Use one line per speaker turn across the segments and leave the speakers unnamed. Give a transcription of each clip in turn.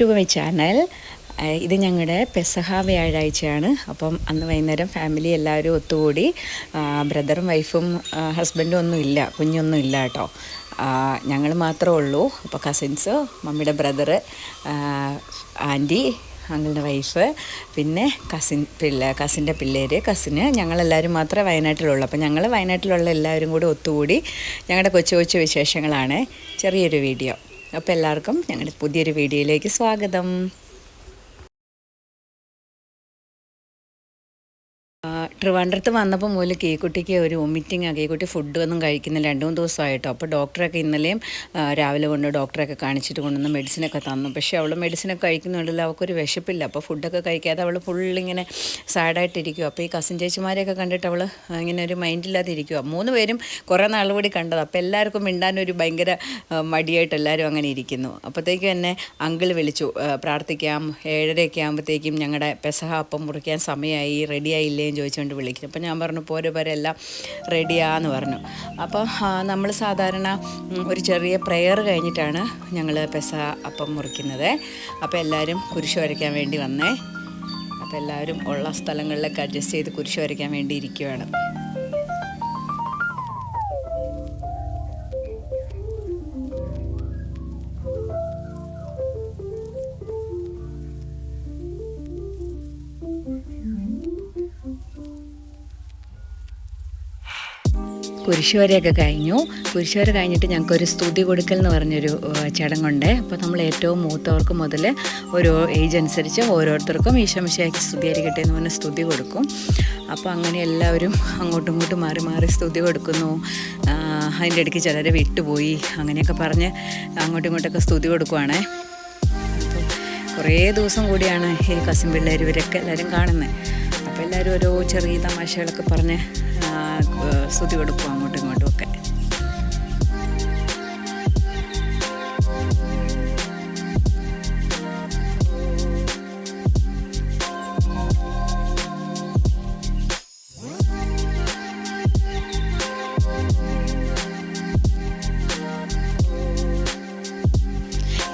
To my channel ഇത് ഞങ്ങളുടെ പെസഹ വ്യാഴാഴ്ചയാണ്. അപ്പം അന്ന് വൈകുന്നേരം ഫാമിലി എല്ലാവരും ഒത്തുകൂടി ബ്രദറും വൈഫും ഹസ്ബൻഡും ഒന്നും ഇല്ല കുഞ്ഞൊന്നും ഇല്ല കേട്ടോ ഞങ്ങൾ മാത്രമേ ഉള്ളൂ. അപ്പോൾ കസിൻസ് മമ്മിയുടെ ബ്രദറ് ആന്റി അങ്ങളുടെ വൈഫ് പിന്നെ കസിൻ പിള്ള കസിന്റെ പിള്ളേർ കസിന് ഞങ്ങളെല്ലാവരും മാത്രമേ വയനാട്ടിലുള്ളൂ. അപ്പോൾ ഞങ്ങൾ വയനാട്ടിലുള്ള എല്ലാവരും കൂടി ഒത്തുകൂടി ഞങ്ങളുടെ കൊച്ചു കൊച്ചു വിശേഷങ്ങളാണ്. ചെറിയൊരു വീഡിയോ അപ്പോൾ എല്ലാവർക്കും ഞങ്ങളുടെ പുതിയൊരു വീഡിയോയിലേക്ക് സ്വാഗതം. ട്രിവാൻഡ്രത്ത് വന്നപ്പോൾ മുതൽ കേക്കുട്ടിക്ക് ഒരു വൊമിറ്റിംഗ് ആ കേക്കുട്ടി ഫുഡ് ഒന്നും കഴിക്കുന്നില്ല. രണ്ട് മൂന്ന് ദിവസമായിട്ടോ. അപ്പോൾ ഡോക്ടറൊക്കെ ഇന്നലെയും രാവിലെ കൊണ്ട് ഡോക്ടറൊക്കെ കാണിച്ചിട്ട് കൊണ്ടുവന്ന് മെഡിസിനൊക്കെ തന്നു. പക്ഷേ അവൾ മെഡിസിനൊക്കെ കഴിക്കുന്നുണ്ടല്ലോ അവൾക്കൊരു വിശപ്പില്ല. അപ്പോൾ ഫുഡൊക്കെ കഴിക്കാതെ അവൾ ഫുള്ളിങ്ങനെ സാഡായിട്ടിരിക്കും അപ്പോൾ ഈ കസിൻ ചേച്ചിമാരെയൊക്കെ കണ്ടിട്ട് അവൾ ഇങ്ങനെ ഒരു മൈൻഡില്ലാതെ ഇരിക്കുക മൂന്ന് പേരും കുറേ നാൾ കൂടി കണ്ടത്. അപ്പോൾ എല്ലാവർക്കും മിണ്ടാനൊരു ഭയങ്കര മടിയായിട്ട് എല്ലാവരും അങ്ങനെ ഇരിക്കുന്നു. അപ്പോഴത്തേക്കും എന്നെ അങ്കിൾ വിളിച്ചു. പ്രാർത്ഥിക്കാം. ഏഴരയൊക്കെ ആകുമ്പോഴത്തേക്കും ഞങ്ങളുടെ പെസഹ അപ്പം മുറിക്കാൻ സമയമായി റെഡിയായില്ലേ എന്ന് ചോദിച്ചുകൊണ്ട് വിളിക്കും. അപ്പോൾ ഞാൻ പറഞ്ഞു പോരെ പോരെ എല്ലാം റെഡിയാന്ന് പറഞ്ഞു. അപ്പോൾ നമ്മൾ സാധാരണ ഒരു ചെറിയ പ്രെയർ കഴിഞ്ഞിട്ടാണ് ഞങ്ങൾ പെസ അപ്പം മുറിക്കുന്നത്. അപ്പോൾ എല്ലാവരും കുരിശ് വരയ്ക്കാൻ വേണ്ടി വന്നേ. അപ്പോൾ എല്ലാവരും ഉള്ള സ്ഥലങ്ങളിലൊക്കെ അഡ്ജസ്റ്റ് ചെയ്ത് കുരിശ് വരയ്ക്കാൻ വേണ്ടി ഇരിക്കുകയാണ് കുരിശുവരെയൊക്കെ കഴിഞ്ഞു. കുരിശുവര കഴിഞ്ഞിട്ട് ഞങ്ങൾക്കൊരു സ്തുതി കൊടുക്കൽ എന്ന് പറഞ്ഞൊരു ചടങ്ങുണ്ട്. അപ്പോൾ നമ്മൾ ഏറ്റവും മൂത്തവർക്ക് മുതൽ ഒരു ഏജ് അനുസരിച്ച് ഓരോരുത്തർക്കും ഈശോമിശയ്ക്ക് സ്തുതിയായിരിക്കട്ടെ എന്ന് പറഞ്ഞ് സ്തുതി കൊടുക്കും. അപ്പോൾ അങ്ങനെ എല്ലാവരും അങ്ങോട്ടും ഇങ്ങോട്ടും മാറി മാറി സ്തുതി കൊടുക്കുന്നു. അതിന്റെ ഇടയ്ക്ക് ചിലർ വിട്ടുപോയി അങ്ങനെയൊക്കെ പറഞ്ഞ് അങ്ങോട്ടും ഇങ്ങോട്ടൊക്കെ സ്തുതി കൊടുക്കുവാണേ. കുറേ ദിവസം കൂടിയാണ് ഈ കസിൻ പിള്ളേർ ഇവരൊക്കെ എല്ലാവരും കാണുന്നത്. എല്ലാവരും ഓരോ ചെറിയ തമാശകളൊക്കെ പറഞ്ഞ് സ്തുതി കൊടുക്കും അങ്ങോട്ടും ഇങ്ങോട്ടും ഒക്കെ.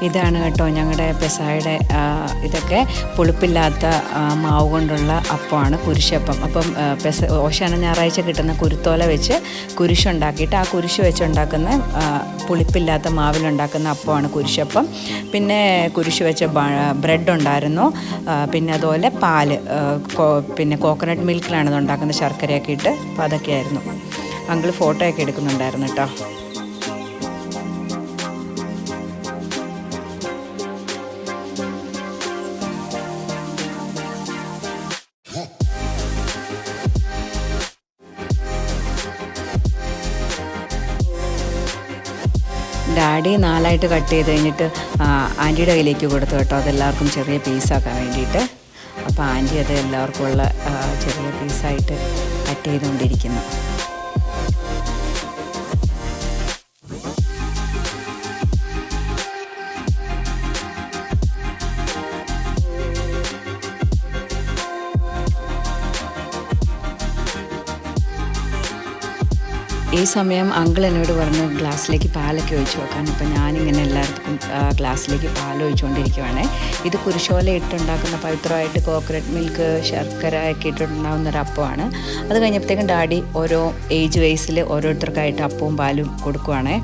ഇതാണ് കേട്ടോ ഞങ്ങളുടെ പെസായുടെ ഇതൊക്കെ പുളിപ്പില്ലാത്ത മാവ് കൊണ്ടുള്ള അപ്പമാണ് കുരിശപ്പം. അപ്പം പെസ ഓശാന ഞായറാഴ്ച കിട്ടുന്ന കുരുത്തോല വെച്ച് കുരിശുണ്ടാക്കിയിട്ട് ആ കുരിശ് വെച്ചുണ്ടാക്കുന്ന പുളിപ്പില്ലാത്ത മാവിലുണ്ടാക്കുന്ന അപ്പമാണ് കുരിശപ്പം. പിന്നെ കുരിശ് വെച്ച ബ്രെഡ് ഉണ്ടായിരുന്നു പിന്നെ അതുപോലെ പാൽ പിന്നെ കോക്കനട്ട് മിൽക്കിലാണ് ഇത് ഉണ്ടാക്കുന്നത് ശർക്കരയൊക്കെ ഇട്ട് അപ്പോൾ അതൊക്കെയായിരുന്നു. അങ്കിൾ ഫോട്ടോയൊക്കെ എടുക്കുന്നുണ്ടായിരുന്നു കേട്ടോ. ഡാഡി നാലായിട്ട് കട്ട് ചെയ്ത് കഴിഞ്ഞിട്ട് ആന്റിയുടെ കയ്യിലേക്ക് കൊടുത്തു കേട്ടോ. അതെല്ലാവർക്കും ചെറിയ പീസാക്കാൻ വേണ്ടിയിട്ട്. അപ്പോൾ ആന്റി അത് എല്ലാവർക്കും ഉള്ള ചെറിയ പീസായിട്ട് കട്ട് ചെയ്തുകൊണ്ടിരിക്കുന്നു. ഈ സമയം അങ്കിൾ എന്നോട് പറഞ്ഞ് ഗ്ലാസ്സിലേക്ക് പാലൊക്കെ ഒഴിച്ച് വെക്കാൻ. അപ്പം ഞാനിങ്ങനെ എല്ലാവർക്കും ഗ്ലാസ്സിലേക്ക് പാൽ ഒഴിച്ചുകൊണ്ടിരിക്കുവാണ്. ഇത് കുരിശോല ഇട്ടുണ്ടാക്കുന്ന പവിത്രമായിട്ട് കോക്കനട്ട് മിൽക്ക് ശർക്കര ഒക്കെ ഇട്ടുണ്ടാകുന്ന ഒരു അപ്പമാണ്. അത് കഴിഞ്ഞപ്പോഴത്തേക്കും ഡാഡി ഓരോ ഏജ് വൈസിൽ ഓരോരുത്തർക്കായിട്ട് അപ്പവും പാലും കൊടുക്കുവാണ്.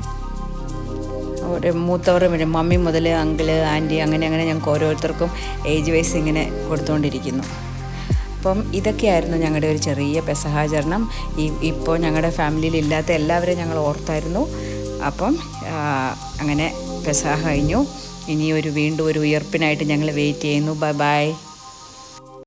ഒരു മൂത്തവർ മമ്മി മുതൽ അങ്കിൾ ആന്റി അങ്ങനെ അങ്ങനെ ഞങ്ങൾക്ക് ഓരോരുത്തർക്കും ഏജ് വൈസ് ഇങ്ങനെ കൊടുത്തുകൊണ്ടിരിക്കുന്നു. അപ്പം ഇതൊക്കെയായിരുന്നു ഞങ്ങളുടെ ഒരു ചെറിയ പെസഹാചരണം ഈ ഇപ്പോൾ ഞങ്ങളുടെ ഫാമിലിയിൽ ഇല്ലാത്ത എല്ലാവരെയും ഞങ്ങൾ ഓർത്തായിരുന്നു. അപ്പം അങ്ങനെ പെസഹ കഴിഞ്ഞു. ഇനി ഒരു വീണ്ടും ഒരു ഉയർപ്പിനായിട്ട് ഞങ്ങൾ വെയിറ്റ് ചെയ്യുന്നു. Bye bye.